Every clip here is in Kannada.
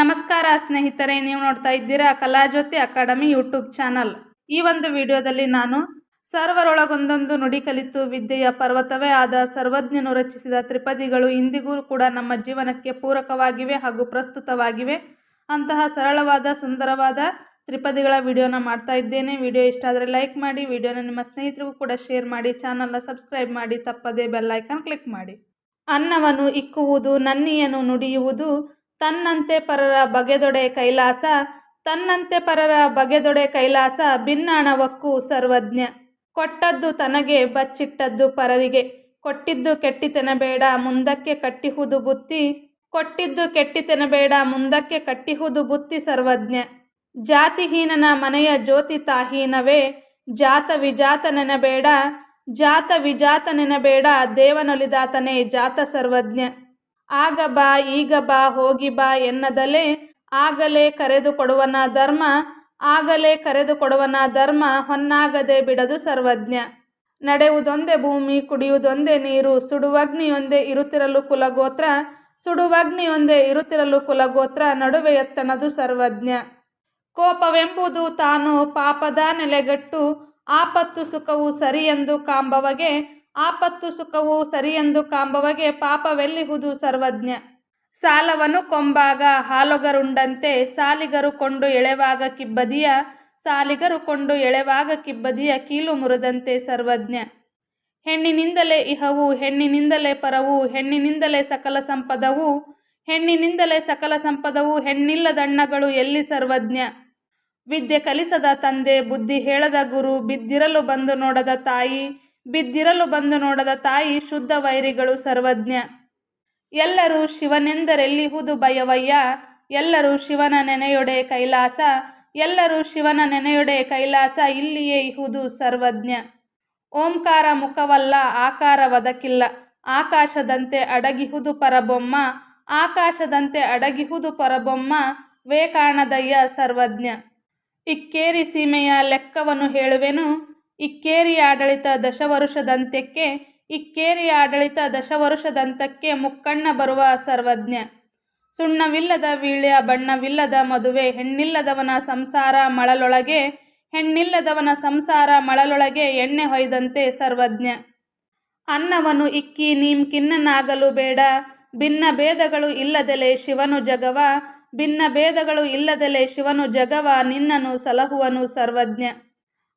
ನಮಸ್ಕಾರ ಸ್ನೇಹಿತರೆ, ನೀವು ನೋಡ್ತಾ ಇದ್ದೀರಾ ಕಲಾಜ್ಯೋತಿ ಅಕಾಡೆಮಿ ಯೂಟ್ಯೂಬ್ ಚಾನಲ್. ಈ ಒಂದು ವಿಡಿಯೋದಲ್ಲಿ ನಾನು ಸರ್ವರೊಳಗೊಂದೊಂದು ನುಡಿ ಕಲಿತು ವಿದ್ಯೆಯ ಪರ್ವತವೇ ಆದ ಸರ್ವಜ್ಞನು ರಚಿಸಿದ ತ್ರಿಪದಿಗಳು ಇಂದಿಗೂ ಕೂಡ ನಮ್ಮ ಜೀವನಕ್ಕೆ ಪೂರಕವಾಗಿವೆ ಹಾಗೂ ಪ್ರಸ್ತುತವಾಗಿವೆ. ಅಂತಹ ಸರಳವಾದ, ಸುಂದರವಾದ ತ್ರಿಪದಿಗಳ ವಿಡಿಯೋನ ಮಾಡ್ತಾ ಇದ್ದೇನೆ. ವಿಡಿಯೋ ಇಷ್ಟ ಆದರೆ ಲೈಕ್ ಮಾಡಿ, ವಿಡಿಯೋನ ನಿಮ್ಮ ಸ್ನೇಹಿತರಿಗೂ ಕೂಡ ಶೇರ್ ಮಾಡಿ, ಚಾನಲ್ನ ಸಬ್ಸ್ಕ್ರೈಬ್ ಮಾಡಿ, ತಪ್ಪದೇ ಬೆಲ್ಲೈಕನ್ ಕ್ಲಿಕ್ ಮಾಡಿ. ಅನ್ನವನ್ನು ಇಕ್ಕುವುದು ನನ್ನಿಯನ್ನು ನುಡಿಯುವುದು ತನ್ನಂತೆ ಪರರ ಬಗೆದೊಡೆ ಕೈಲಾಸ, ತನ್ನಂತೆ ಪರರ ಬಗೆದೊಡೆ ಕೈಲಾಸ ಭಿನ್ನಾಣವಕ್ಕೂ ಸರ್ವಜ್ಞ. ಕೊಟ್ಟದ್ದು ತನಗೆ, ಬಚ್ಚಿಟ್ಟದ್ದು ಪರರಿಗೆ. ಕೊಟ್ಟಿದ್ದು ಕೆಟ್ಟಿತೆನಬೇಡ ಮುಂದಕ್ಕೆ ಕಟ್ಟಿಹುದು ಬುತ್ತಿ. ಕೊಟ್ಟಿದ್ದು ಕೆಟ್ಟಿತೆನಬೇಡ ಮುಂದಕ್ಕೆ ಕಟ್ಟಿಹುದು ಬುತ್ತಿ ಸರ್ವಜ್ಞ. ಜಾತಿಹೀನನ ಮನೆಯ ಜ್ಯೋತಿ ತಾಹೀನವೇ. ಜಾತ ವಿಜಾತ ನೆನಬೇಡ ಜಾತ ವಿಜಾತ ನೆನಬೇಡ ದೇವನೊಲಿದಾತನೇ ಜಾತ ಸರ್ವಜ್ಞ. ಆಗ ಬಾ, ಈಗ ಬಾ, ಹೋಗಿ ಬಾ ಎನ್ನದಲೇ ಆಗಲೇ ಕರೆದುಕೊಡುವನ ಧರ್ಮ, ಆಗಲೇ ಕರೆದುಕೊಡುವನ ಧರ್ಮ ಹೊನ್ನಾಗದೆ ಬಿಡದು ಸರ್ವಜ್ಞ. ನಡೆಯುವುದೊಂದೇ ಭೂಮಿ, ಕುಡಿಯುವುದೊಂದೇ ನೀರು, ಸುಡುವಗ್ನಿಯೊಂದೇ ಇರುತ್ತಿರಲು ಕುಲಗೋತ್ರ, ಸುಡುವಗ್ನಿಯೊಂದೇ ಇರುತ್ತಿರಲು ಕುಲಗೋತ್ರ ನಡುವೆ ಎತ್ತಣದು ಸರ್ವಜ್ಞ. ಕೋಪವೆಂಬುದು ತಾನು ಪಾಪದ ನೆಲೆಗಟ್ಟು, ಆಪತ್ತು ಸುಖವು ಸರಿಯೆಂದು ಕಾಂಬವಗೆ ಆಪತ್ತು ಸುಖವು ಸರಿಯೆಂದು ಕಾಂಬವಗೆ ಪಾಪವೆಲ್ಲಿಹುದು ಸರ್ವಜ್ಞ? ಸಾಲವನ್ನು ಕೊಂಬಾಗ, ಹಾಲೊಗರುಂಡಂತೆ ಸಾಲಿಗರು ಕೊಂಡು ಎಳೆವಾಗ ಕಿಬ್ಬದಿಯ, ಸಾಲಿಗರು ಕೊಂಡು ಎಳೆವಾಗ ಕಿಬ್ಬದಿಯ ಕೀಲು ಮುರಿದಂತೆ ಸರ್ವಜ್ಞ. ಹೆಣ್ಣಿನಿಂದಲೇ ಇಹವು, ಹೆಣ್ಣಿನಿಂದಲೇ ಪರವು, ಹೆಣ್ಣಿನಿಂದಲೇ ಸಕಲ ಸಂಪದವು, ಹೆಣ್ಣಿನಿಂದಲೇ ಸಕಲ ಸಂಪದವು ಹೆಣ್ಣಿಲ್ಲದಣ್ಣಗಳು ಎಲ್ಲಿ ಸರ್ವಜ್ಞ? ವಿದ್ಯೆ ಕಲಿಸದ ತಂದೆ, ಬುದ್ಧಿ ಹೇಳದ ಗುರು, ಬಿದ್ದಿರಲು ಬಂದು ನೋಡದ ತಾಯಿ ಬಿದ್ದಿರಲು ಬಂದು ನೋಡದ ತಾಯಿ ಶುದ್ಧ ವೈರಿಗಳು ಸರ್ವಜ್ಞ. ಎಲ್ಲರೂ ಶಿವನೆಂದರೆಲ್ಲಿಹುದು ಭಯವಯ್ಯ ಎಲ್ಲರೂ ಶಿವನ ನೆನೆಯೊಡೆ ಕೈಲಾಸ, ಎಲ್ಲರೂ ಶಿವನ ನೆನೆಯೊಡೆ ಕೈಲಾಸ, ಇಲ್ಲಿಯೇ ಇಹುದು ಸರ್ವಜ್ಞ. ಓಂಕಾರ ಮುಖವಲ್ಲ, ಆಕಾರ ವದಕಿಲ್ಲ. ಆಕಾಶದಂತೆ ಅಡಗಿಹುದು ಪರಬೊಮ್ಮ, ಆಕಾಶದಂತೆ ಅಡಗಿಹುದು ಪರಬೊಮ್ಮ ವೇ ಕಾಣದಯ್ಯ ಸರ್ವಜ್ಞ. ಇಕ್ಕೇರಿ ಸೀಮೆಯ ಲೆಕ್ಕವನ್ನು ಹೇಳುವೆನು ಇಕ್ಕೇರಿ ಆಡಳಿತ ದಶವರುಷದಂತ್ಯಕ್ಕೆ, ಇಕ್ಕೇರಿ ಆಡಳಿತ ದಶವರುಷದಂತಕ್ಕೆ ಮುಕ್ಕಣ್ಣ ಬರುವ ಸರ್ವಜ್ಞ. ಸುಣ್ಣವಿಲ್ಲದ ವೀಳ್ಯ, ಬಣ್ಣವಿಲ್ಲದ ಮದುವೆ, ಹೆಣ್ಣಿಲ್ಲದವನ ಸಂಸಾರ ಮಳಲೊಳಗೆ, ಹೆಣ್ಣಿಲ್ಲದವನ ಸಂಸಾರ ಮಳಲೊಳಗೆ ಎಣ್ಣೆ ಹೊಯ್ದಂತೆ ಸರ್ವಜ್ಞ. ಅನ್ನವನು ಇಕ್ಕಿ, ನೀಂ ಕಿನ್ನನಾಗಲು ಬೇಡ. ಭಿನ್ನ ಭೇದಗಳು ಇಲ್ಲದೆಲೆ ಶಿವನು ಜಗವ. ಭಿನ್ನ ಭೇದಗಳು ಇಲ್ಲದೆಲೆ ಶಿವನು ಜಗವ. ನಿನ್ನನು ಸಲಹುವನು ಸರ್ವಜ್ಞ.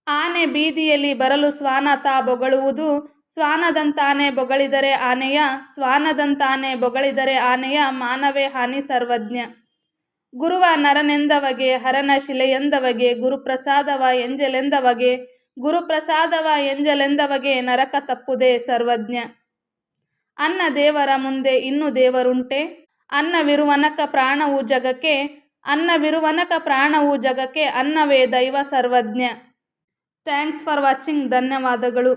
ಆನೆ ಬೀದಿಯಲ್ಲಿ ಬರಲು ಶ್ವಾನ ತಾ ಬೊಗಳುವುದು ಶ್ವಾನದಂತಾನೆ ಬೊಗಳಿದರೆ ಆನೆಯ, ಶ್ವಾನದಂತಾನೆ ಬೊಗಳಿದರೆ ಆನೆಯ ಮಾನವೇ ಹಾನಿ ಸರ್ವಜ್ಞ. ಗುರುವ ನರನೆಂದವಗೆ, ಹರನ ಶಿಲೆಯೆಂದವಗೆ, ಗುರುಪ್ರಸಾದವ ಎಂಜಲೆಂದವಗೆ ಗುರುಪ್ರಸಾದವ ಎಂಜಲೆಂದವಗೆ ನರಕ ತಪ್ಪುದೇ ಸರ್ವಜ್ಞ. ಅನ್ನ ದೇವರ ಮುಂದೆ ಇನ್ನು ದೇವರುಂಟೆ. ಅನ್ನವಿರುವನಕ ಪ್ರಾಣವು ಜಗಕ್ಕೆ ಅನ್ನವಿರುವನಕ ಪ್ರಾಣವು ಜಗಕ್ಕೆ ಅನ್ನವೇ ದೈವ ಸರ್ವಜ್ಞ. ಥ್ಯಾಂಕ್ಸ್ ಫಾರ್ ವಾಚಿಂಗ್ ಧನ್ಯವಾದಗಳು.